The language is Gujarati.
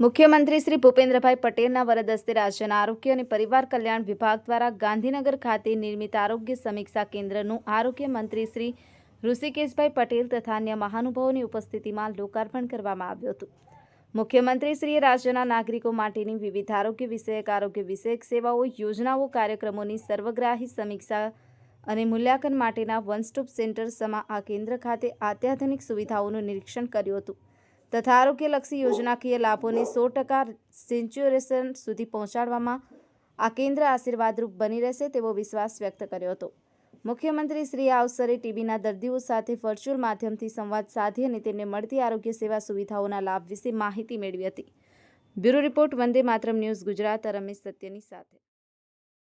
મુખ્યમંત્રી શ્રી ભૂપેન્દ્રભાઈ પટેલના વરદ હસ્તે રાજ્યના આરોગ્ય અને પરિવાર કલ્યાણ વિભાગ દ્વારા ગાંધીનગર ખાતે નિર્મિત આરોગ્ય સમીક્ષા કેન્દ્રનું આરોગ્ય મંત્રી શ્રી ઋષિકેશભાઈ પટેલ તથા અન્ય મહાનુભાવોની ઉપસ્થિતિમાં લોકાર્પણ કરવામાં આવ્યું હતું. મુખ્યમંત્રીશ્રીએ રાજ્યના નાગરિકો માટેની વિવિધ આરોગ્ય વિષયક આરોગ્ય વિષયક સેવાઓ, યોજનાઓ, કાર્યક્રમોની સર્વગ્રાહી સમીક્ષા અને મૂલ્યાંકન માટેના વન સ્ટોપ સેન્ટર સમા આ કેન્દ્ર ખાતે અત્યાધુનિક સુવિધાઓનું નિરીક્ષણ કર્યું હતું. તથા આરોગ્યલક્ષી યોજનાકીય લાભોને સો ટકા સેન્ચ્યુરેશન સુધી પહોંચાડવામાં આ કેન્દ્ર આશીર્વાદરૂપ બની રહેશે તેવો વિશ્વાસ વ્યક્ત કર્યો હતો. મુખ્યમંત્રી શ્રી આ અવસરે ટીબીના દર્દીઓ સાથે વર્ચ્યુઅલ માધ્યમથી સંવાદ સાધી અને તેમને મળતી આરોગ્ય સેવા સુવિધાઓના લાભ વિશે માહિતી મેળવી હતી. Bureau report Vande Mataram news Gujarat, Ramesh સત્યની સાથે.